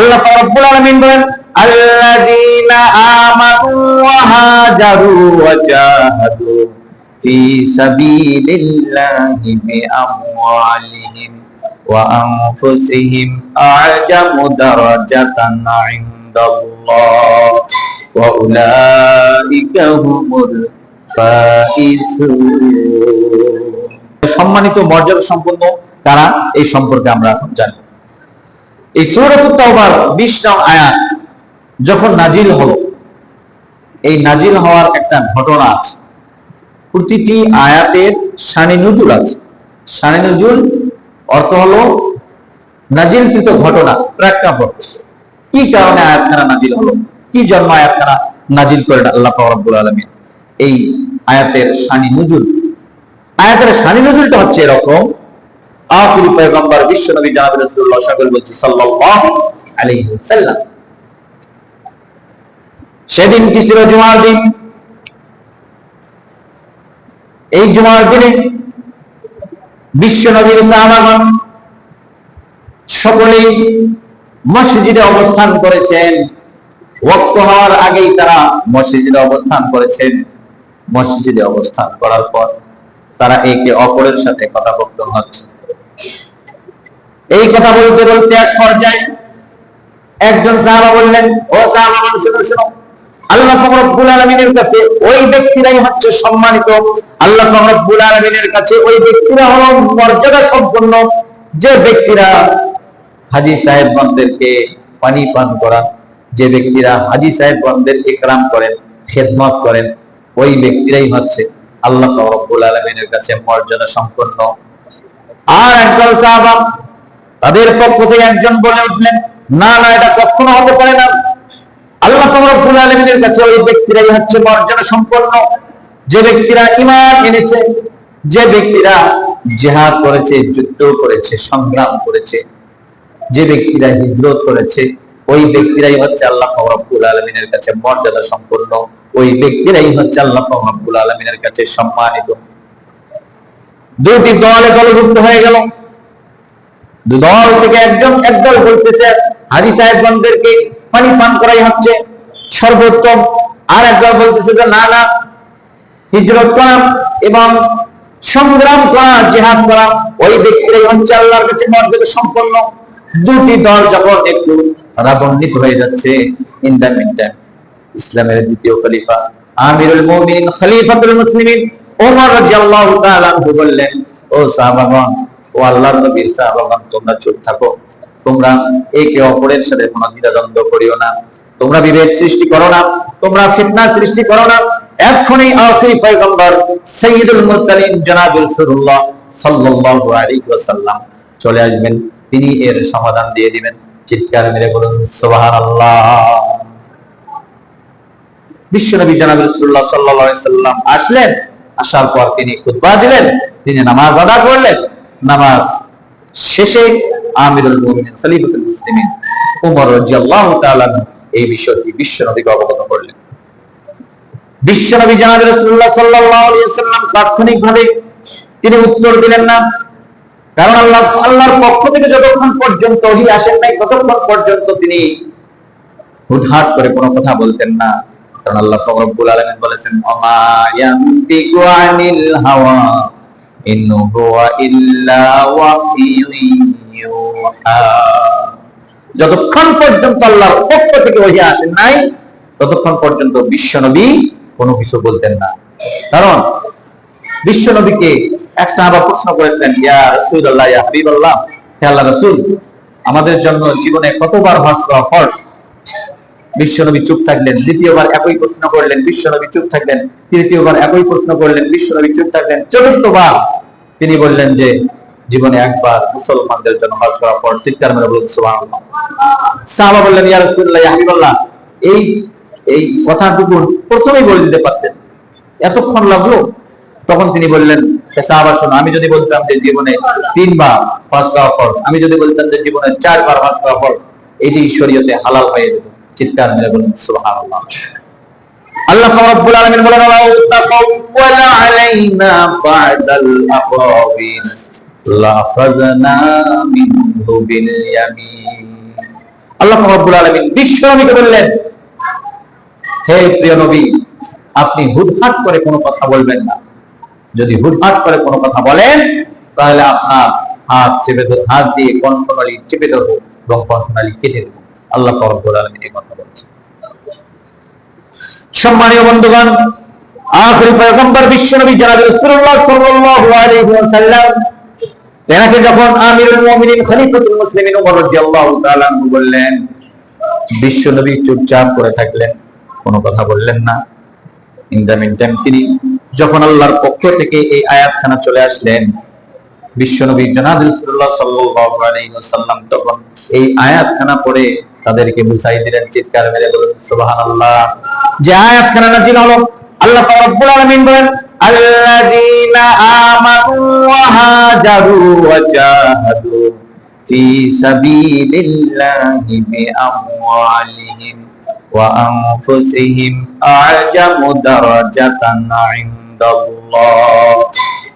আল্লাহ রব্বুল আলামিন বলেন, আল্লাযীনা আমানু ওয়া হাজারু ওয়া জাহাদু ফি সাবিলিল্লাহি বিআমওয়ালিহিম ওয়া আনফুসিহিম আ'জামু দারাজাতান 'ইনদাল্লাহ ওয়া উলাইকা হুমুল ফাইজুন সম্মানিত মর্যাদা সম্পন্ন তারা এই সম্পর্কে আমরা এখন জানি এই সূরাত তাওবার 20 নং আয়াত, যখন নাজিল হলো, এই নাজিল হওয়ার একটা ঘটনা আছে। প্রতিটি আয়াতের শানে নজুল আছে। শানে নজুল অর্থ হলো নাজিলকৃত ঘটনা, প্রেক্ষাপট। কি কারণে আয়াত আয়াতখানা নাজিল হলো? কি জন্ম আয়াত আয়াতখানা নাজিল করেন আল্লাহ রব্বুল আলামিন? এই আয়াতের শানি নজুল। আয়াতের শানি নজুলটা হচ্ছে এরকম পয়গম্বর আলাইহি বলছি সেদিন কি ছিল জুমার দিন? এই জুমার দিনে বিশ্বনবীর সাহাবাগণ সকলেই মসজিদে অবস্থান করেছেন। ওয়াক্ত হওয়ার আগেই তারা মসজিদে অবস্থান করেছেন। মসজিদে অবস্থান করার পর তারা একে অপরের সাথে কথা বলতে হচ্ছে। এই কথা বলতে বলতে এক পর্যায়ে একজন সাহাবা বললেন, ও সাহাবাগণ শুনো শুনো। আল্লাহ রব্বুল আলামিনের কাছে ওই ব্যক্তিরাই হচ্ছে সম্মানিত। আল্লাহ রব্বুল আলামিনের কাছে ওই ব্যক্তিরা হলো মর্যাদা সম্পন্ন। যে ব্যক্তিরা হাজী সাহেবগণদেরকে পানি পান করান, যে ব্যক্তিরা হাজী সাহেবগণদের ইকরাম করেন, খেদমত করেন, ওই ব্যক্তিরাই হচ্ছে আল্লাহ রব্বুল আলামিনের কাছে মর্যাদা সম্পন্ন। আর একদল সাহাবা তাদের পক্ষ থেকে একজন বলে উঠলেন, না না, এটা কখনো হতে পারে না। আল্লাহ রব্বুল আলামিনের কাছে ওই ব্যক্তিরাই হচ্ছে মর্যাদা সম্পন্ন যে ব্যক্তিরা ঈমান এনেছে, যে ব্যক্তিরা জিহাদ করেছে, যুদ্ধ করেছে, সংগ্রাম করেছে, যে ব্যক্তিরা হিজরত করেছে, ওই ব্যক্তিরাই হচ্ছে আল্লাহ রব্বুল আলামিনের কাছে মর্যাদা সম্পন্ন ওই ব্যক্তিরাই হচ্ছে আল্লাহ রব্বুল আলামিনের কাছে সম্মানিত। দুটি দলে দলভুক্ত হয়ে গেল। দল থেকে একজন একদল বলতেছে, হাজি সাহেবগণদেরকে পানি পান করাই হচ্ছে সর্বোত্তম। আর একদল বলতেছে যে, না না, হিজরত করা এবং সংগ্রাম করা, জেহাদ করা, ওই ব্যক্তিরাই হচ্ছে আল্লাহর কাছে মর্যাদা সম্পন্ন। দুটি দল যখন একটু রাগান্বিত হয়ে যাচ্ছে ইন দ্য মিনটাইম ইসলামের দ্বিতীয় খলিফা, আমিরুল মুমিনিন, খলিফাতুল মুসলিমিন বললেন, ও ও নবীর তোমরা চুপ থাকো। তোমরা একে অপরের সাথে কোনো দ্বিধাদ্বন্দ্ব করিও না। তোমরা সৃষ্টি করো না। তোমরা সৃষ্টি করো না। এক্ষুনি আখিরি পয়গম্বর রাসূলুল্লাহ সাল্লাল্লাহু আলাইহি ওয়াসাল্লাম চলে আসবেন। তিনি এর সমাধান দিয়ে দিবেন। চিৎকার মেরে বলুন, সুবহানাল্লাহ। বিশ্বনবী জনাব রাসূলুল্লাহ সাল্লাল্লাহু আলাইহি সাল্লাম আসলেন। আসার পর তিনি খুতবা দিলেন, তিনি নামাজ আদা করলেন। নামাজ শেষে আমিরুল মুমিনিন, খলিফাতুল মুসলিমিন ওমর রাদিয়াল্লাহু তাআলা এই বিষয়টি বিশ্বনবীকে অবগত করলেন। বিশ্বনবী জনাব রাসূলুল্লাহ সাল্লাল্লাহু আলাইহি সাল্লাম তাৎক্ষণিকভাবে তিনি উত্তর দিলেন না, কারণ আল্লাহ, আল্লাহর পক্ষ থেকে যতক্ষণ পর্যন্ত ওহী আসেন নাই, ততক্ষণ পর্যন্ত তিনি হুটহাট করে কোনো কথা বলতেন না। কারণ আল্লাহ রব্বুল আলামিন বলেছেন আনিল হাওয়া হুয়া ইল্লা ওয়াহিয়ুন ইউহা। যতক্ষণ পর্যন্ত আল্লাহর পক্ষ থেকে ওহী আসেন নাই, ততক্ষণ পর্যন্ত বিশ্বনবী কোনো কিছু বলতেন না। কারণ বিশ্বনবীকে এক সাহাবা প্রশ্ন করেছিলেন ইয়া রাসূলুল্লাহ, ইয়া হাবিবাল্লাহ, হে রাসূল, আমাদের জন্য জীবনে কতবার হজ করা ফরজ? বিশ্বনবী চুপ থাকলেন, দ্বিতীয়বার একই প্রশ্ন করলেন, বিশ্বনবী চুপ থাকলেন, তৃতীয়বার একই প্রশ্ন করলেন, বিশ্বনবী চুপ থাকলেন, চতুর্থবার তিনি বললেন যে, জীবনে একবার মুসলমানদের জন্য হজ করা পর চিৎকার মেরে বলুন, সুবহানাল্লাহ। সাহাবা বললেন, ইয়া রাসূলুল্লাহ, ইয়া হাবিবাল্লাহ। এই এই কথাটুকু প্রথমেই বলে দিতে পারতেন। এতক্ষণ লাগল। তখন তিনি বললেন সাহাবা, শোনো, আমি যদি বলতাম যে জীবনে তিনবার হজ করা ফরজ আমি যদি বলতাম যে জীবনে চারবার হজ করা ফরজ এটি শরীয়তে হালাল হয়ে যেত। চিৎকার মেরে বলুন আল্লাহ রাব্বুল আলামিন বলেন ওয়া তাকাওয়ালা আলাইনা বা'দাল লাখাযনা মিনহু বিল ইয়ামিন। আল্লাহ আলমিন বললেন, হে প্রিয় নবী, আপনি হুটহাট করে কোনো কথা বলবেন না। যদি হুটহাট করে কোনো কথা বলেন, তাহলে আপনার হাত চেপে হাত দিয়ে কণ্ঠনালী চেপে ধরবো এবং কণ্ঠনালী কেটে দেবো। আল্লাহ সম্মানীয় বন্ধুগণ, আখরি পয়গম্বর বিশ্বনবী জনাব যখন চুপচাপ করে থাকলেন, কোনো কথা বললেন না। তিনি যখন আল্লাহর পক্ষ থেকে এই আয়াতখানা চলে আসলেন, বিশ্বনবী জনাব রাসূলুল্লাহ তখন এই আয়াতখানা পড়ে তাদেরকে বুঝাই দিলেন চিৎকার মেরে বলুন, সুবহানাল্লাহ। যে আয়াতখানা নাযিল হলো? আল্লাহ পাক রব্বুল আলামিন বলেন, আল্লাযীনা আমানু ওয়া হাজারু ওয়া জাহাদু ফি সাবিলিল্লাহি বিআমওয়ালিহিম ওয়া আনফুসিহিম আ'জামু দারাজাতান 'ইনদাল্লাহ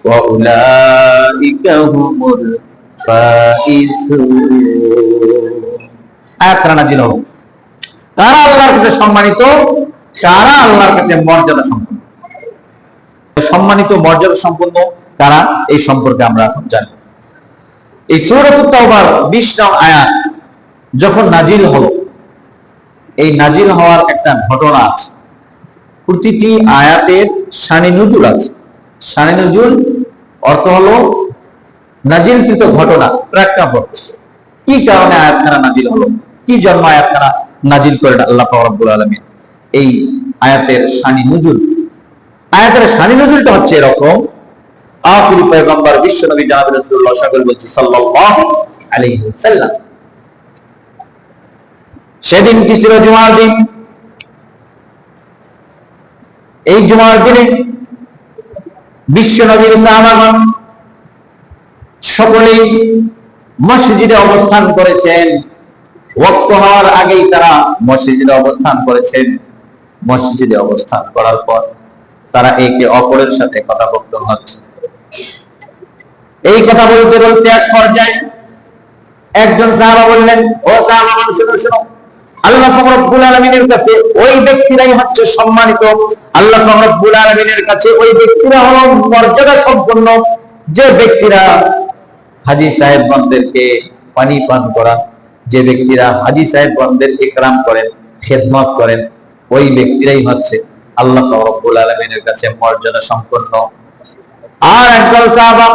ওয়া উলাইকা ফাইজুন নাজিল হলো? কারা আল্লাহর কাছে সম্মানিত? আল্লাহর কাছে মর্যাদা সম্পন্ন? সম্মানিত, মর্যাদা সম্পন্ন এই সম্পর্কে আমরা এখন জানি। এই সূরাত তাওবার 20 নং আয়াত যখন নাজিল হলো, এই নাজিল হওয়ার একটা ঘটনা আছে। প্রতিটি আয়াতের শানি নজুল আছে। শানি নজুল অর্থ হলো নাজিলকৃত ঘটনা, প্রেক্ষাপট। কি কারণে আয়াতখানা নাজিল হলো? কি জন্ম আয়াতখানা নাজিল করেন আল্লাহ রাব্বুল আলামিন? এই আয়াতের শানি নজুল। আয়াতের শানি নজুলটা হচ্ছে এরকম। আখিরি পয়গম্বর বিশ্বনবী জনাব রাসূলুল্লাহ সকল বলছি, সাল্লাল্লাহু আলাইহি ওয়াসাল্লাম। সেদিন কি ছিল জুমার দিন? এই জুমার দিনে বিশ্বনবীর সাহাবাগণ সকলেই মসজিদে অবস্থান করেছেন। ওয়াক্ত হওয়ার আগেই তারা মসজিদে অবস্থান করেছেন। মসজিদে অবস্থান করার পর তারা একে অপরের সাথে কথাবার্তা হচ্ছে। এই কথা বলতে বলতে এক পর্যায়ে একজন সাহাবা বললেন, ও সাহাবাগণ শুনো শুনো। আল্লাহ রব্বুল আলামিনের কাছে ওই ব্যক্তিরাই হচ্ছে সম্মানিত। আল্লাহ রব্বুল আলামিনের কাছে ওই ব্যক্তিরা হলো মর্যাদা সম্পন্ন। যে ব্যক্তিরা হাজি সাহেবগণদেরকে পানি পান করা, যে ব্যক্তিরা হাজি সাহেবগণদের ইকরাম করেন, খেদমত করেন, ওই ব্যক্তিরাই হচ্ছে আল্লাহ রব্বুল আলামিনের কাছে মর্যাদা সম্পন্ন। আর একদল সাহাবা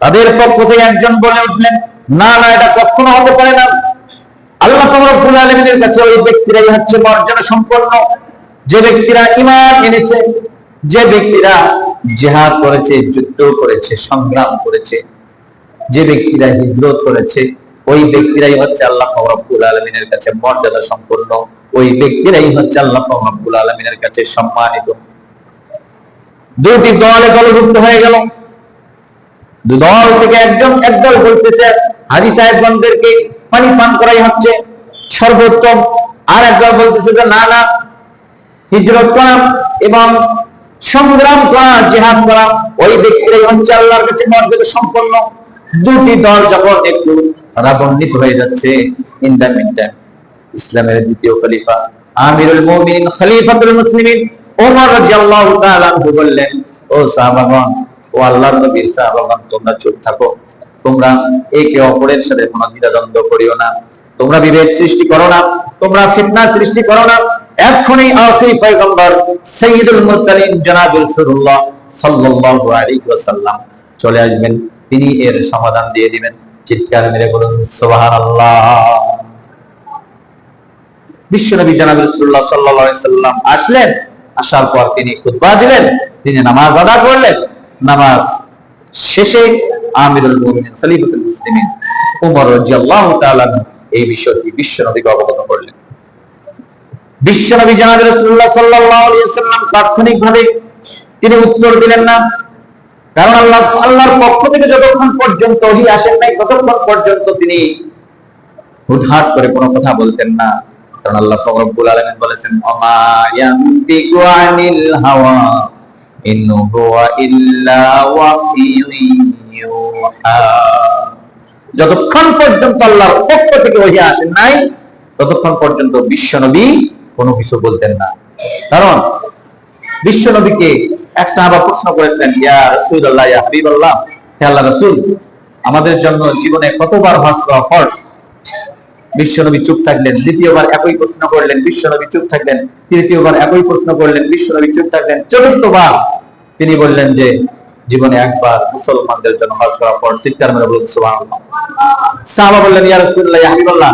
তাদের পক্ষ থেকে একজন বলে উঠলেন, না না, এটা কখনো হতে পারে না। আল্লাহ রব্বুল আলামিনের কাছে ওই ব্যক্তিরাই হচ্ছে মর্যাদা সম্পন্ন। যে ব্যক্তিরা ঈমান এনেছে, যে ব্যক্তিরা জিহাদ করেছে যুদ্ধ করেছে, সংগ্রাম করেছে যে ব্যক্তিরা হিজরত করেছে, ওই ব্যক্তিরাই হচ্ছে আল্লাহ রব্বুল আলমিনের কাছে মর্যাদা সম্পন্ন, ওই ব্যক্তিরাই হচ্ছে আল্লাহ রব্বুল আলমিনের কাছে সম্মানিত। দুটি দলে দলভুক্ত হয়ে গেল। দল থেকে একজন একদল বলতেছে, হাজি সাহেবগণদেরকে পানি পান করাই হচ্ছে সর্বোত্তম। আর একদল বলতেছে যে, না না, হিজরত করা এবং সংগ্রাম করা, জেহাদ করা, ওই ব্যক্তিরাই হচ্ছে আল্লাহর কাছে মর্যাদা সম্পন্ন। দুটি দল যখন একটু রাগান্বিত হয়ে যাচ্ছে ইন দ্য মিনটাইম ইসলামের দ্বিতীয় খলিফা আমিরুল মুমিনিন, খলিফাতুল মুসলিমিন ওমর রাদিয়াল্লাহু তাআলা বললেন, ও সাহাবাগণ, ও আল্লাহর নবীর সাহাবাগণ, তোমরা চুপ থাকো। তোমরা একে অপরের সাথে কোনো দ্বিধাদ্বন্দ্ব করিও না। তোমরা বিভেদ সৃষ্টি করো না। তোমরা ফিতনা সৃষ্টি করো না। এক্ষুনি আখিরি পয়গম্বর সাইয়্যিদুল মুরসালিন জনাবুল রাসূলুল্লাহ সাল্লাল্লাহু আলাইহি ওয়াসাল্লাম চলে আসবেন। তিনি এর সমাধান দিয়ে দিবেন। চিৎকার মেরে বলুন, সুবহানাল্লাহ। বিশ্বনবী জনাব সাল্লাম আসলেন, আসার পর তিনি খুতবা দিলেন, তিনি নামাজ আদা করলেন। নামাজ শেষে আমিরুল মুমিনিন, খলিফাতুল মুসলিমিন ওমর রাদিয়াল্লাহু তাআলা এই বিষয়টি বিশ্বনবীকে অবগত করলেন। বিশ্বনবী জনাব সাল্লাল্লাহু আলাইহি সাল্লাম তাৎক্ষণিকভাবে তিনি উত্তর দিলেন না। কারণ আল্লাহ, আল্লাহর পক্ষ থেকে যতক্ষণ পর্যন্ত ওহি আসেন নাই, ততক্ষণ পর্যন্ত তিনি হুটহাট করে কোনো কথা বলতেন না। কারণ আল্লাহ রব্বুল আলামিন বলেছেন, ওমা ইয়ান্তিকু আনিল হাওয়া, ইন হুয়া ইল্লা ওয়াহিয়ুন যতক্ষণ পর্যন্ত আল্লাহর পক্ষ থেকে ওহি আসেন নাই, ততক্ষণ পর্যন্ত বিশ্বনবী কোনো কিছু বলতেন না। কারণ বিশ্বনবীকে এক সাহাবা প্রশ্ন করেছিলেন ইয়া রাসূলুল্লাহ, ইয়া হাবিবাল্লাহ, হে আল্লাহ রাসূল, আমাদের জন্য জীবনে কতবার হজ করা ফরজ? বিশ্বনবী চুপ থাকলেন, দ্বিতীয়বার একই প্রশ্ন করলেন, বিশ্বনবী চুপ থাকলেন, তৃতীয়বার একই প্রশ্ন করলেন, বিশ্বনবী চুপ থাকলেন, চতুর্থবার তিনি বললেন যে, জীবনে একবার মুসলমানদের জন্য হজ করা ফরজ। চিৎকার মেরে বলুন সুবহানাল্লাহ। সাহাবা বললেন, ইয়া রাসূলুল্লাহ, ইয়া হাবিবাল্লাহ।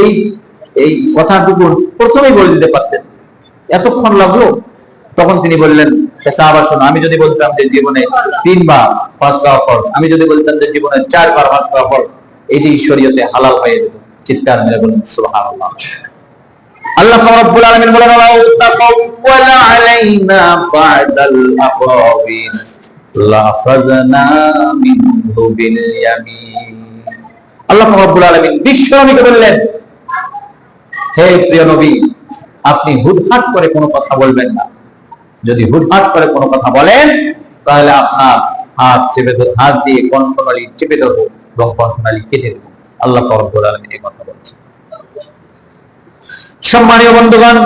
এই এই কথাটুকু প্রথমেই বলে দিতে পারতেন। এতক্ষণ লাগল তখন তিনি বললেন "হে সাহাবা, শোনো, আমি যদি বলতাম যে জীবনে তিনবার হজ করা ফরজ, আমি যদি বলতাম যে জীবনে চারবার হজ করা ফরজ এটি শরীয়তে হালাল হয়ে যেত। চিৎকার মেরে বলুন আল্লাহ আলামিন বলেন আলাইনা বা'দাল আফরাবিন লাখাযনা মিনহু বিল ইয়ামিন। আল্লাহ আলামিন বললেন, হে প্রিয় নবী, আপনি হুটহাট করে কোনো কথা বলবেন না। যদি হুটহাট করে কোনো কথা বলেন, তাহলে আপনার হাত চেপে ধরে হাত দিয়ে কণ্ঠনালী চেপে ধরবো এবং কণ্ঠনালী কেটে দেবো। আল্লাহ এই কথা বলছেন। সম্মানীয় বন্ধুগণ,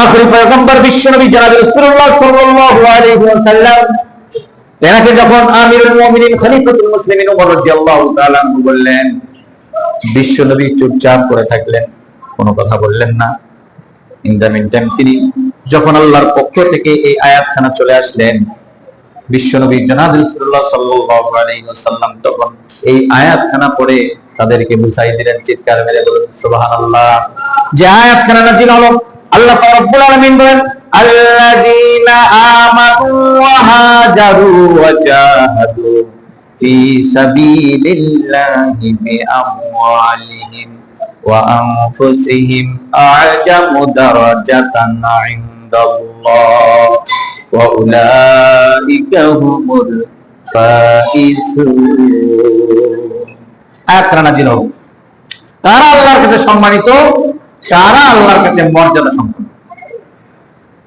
আখরি পয়গম্বর বিশ্বনবী জনাব রাসূলুল্লাহ সাল্লাল্লাহু আলাইহি ওয়াসাল্লাম, তেনাকে যখন আমিরুল মুমিনিন খলিফাতুল মুসলিমিন ওমর রাদিয়াল্লাহু তাআলা বললেন, বিশ্বনবী চুপচাপ করে থাকলেন, কোনো কথা বললেন না। ইন দ্য মিনটাইম তিনি যখন আল্লাহর পক্ষ থেকে এই আয়াতখানা চলে আসলেন, বিশ্বনবী জনাব সাল্লাল্লাহু তখন এই আয়াতখানা পড়ে তাদেরকে বুঝাই দিলেন, চিৎকার মেরে বলুন সুবহানাল্লাহ। যে আয়াতখানা নাযিল হলো, আল্লাহ রব্বুল আলামিন বলেন, আল্লাযীনা আমানু ওয়া হাজারু ওয়া জাহাদু ফি সাবিলিল্লাহি বিআমওয়ালিহিম ওয়া আনফুসিহিম আ'জামু দারাজাতান 'ইনদাল্লাহ ওয়া উলাইকা হুমুল ফাইজুন আয়াতখানা নাযিল হলো তারা আল্লাহর কাছে সম্মানিত তারা আল্লাহর কাছে মর্যাদা সম্পন্ন